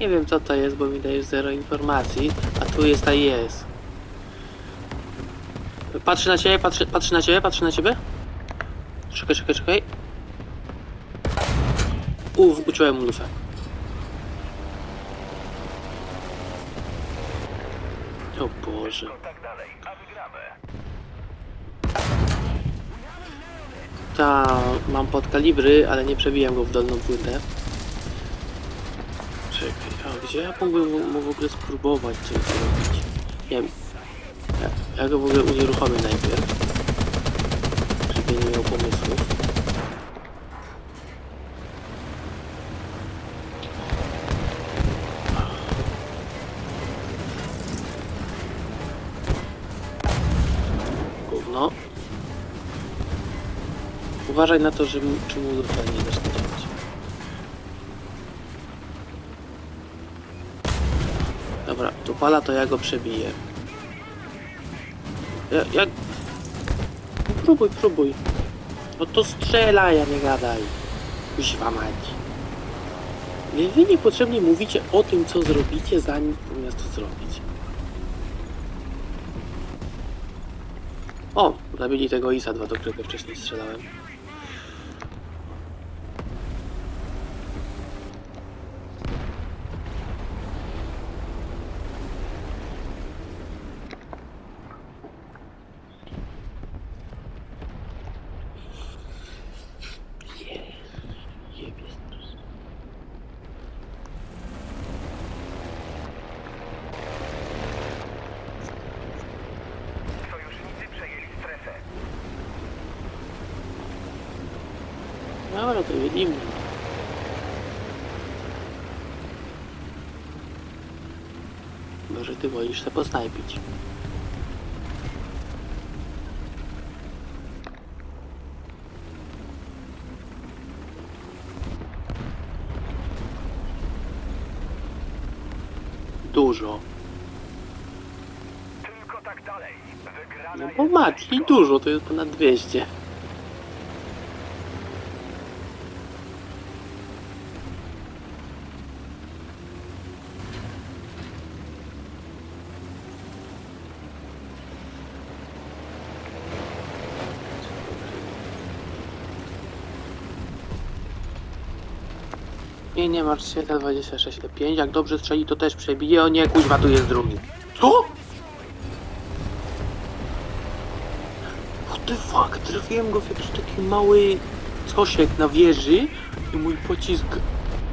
Nie wiem co to jest, bo mi dajesz zero informacji, a tu jest ta jest. Patrzy na ciebie, patrzy, patrzy na ciebie, patrzy na ciebie. Czekaj, czekaj, czekaj. Uf, uciąłem mu lufę. O Boże. Ta, mam podkalibry, ale nie przebijam go w dolną płytę. A gdzie ja mógłbym mu- w ogóle spróbować coś zrobić? Nie wiem. Ja, ja go w ogóle unieruchomię najpierw. Żeby nie miał pomysłów. Gówno. Uważaj na to, że mu- czy mu nie zacznie działać. Dobra, tu pala to ja go przebiję. Ja, jak... Próbuj, próbuj. No to strzelaj, a nie gadaj. Kuźwa mać. Wy wy niepotrzebnie mówicie o tym, co zrobicie, zanim zamiast to zrobić. O, zabili tego Isa 2, do którego wcześniej strzelałem. Dobra, to widzimy. Może ty wolisz posnajpić. Dużo. Tylko tak dalej. Wygrana No jest bo matki dużo, to jest ponad 200. Nie, nie, masz się ta 26 te 5. Jak dobrze strzeli, to też przebije. O nie, kuźwa, tu jest drugi. Co? What the fuck? Trafiłem go w jakiś taki mały cosiek na wieży i mój pocisk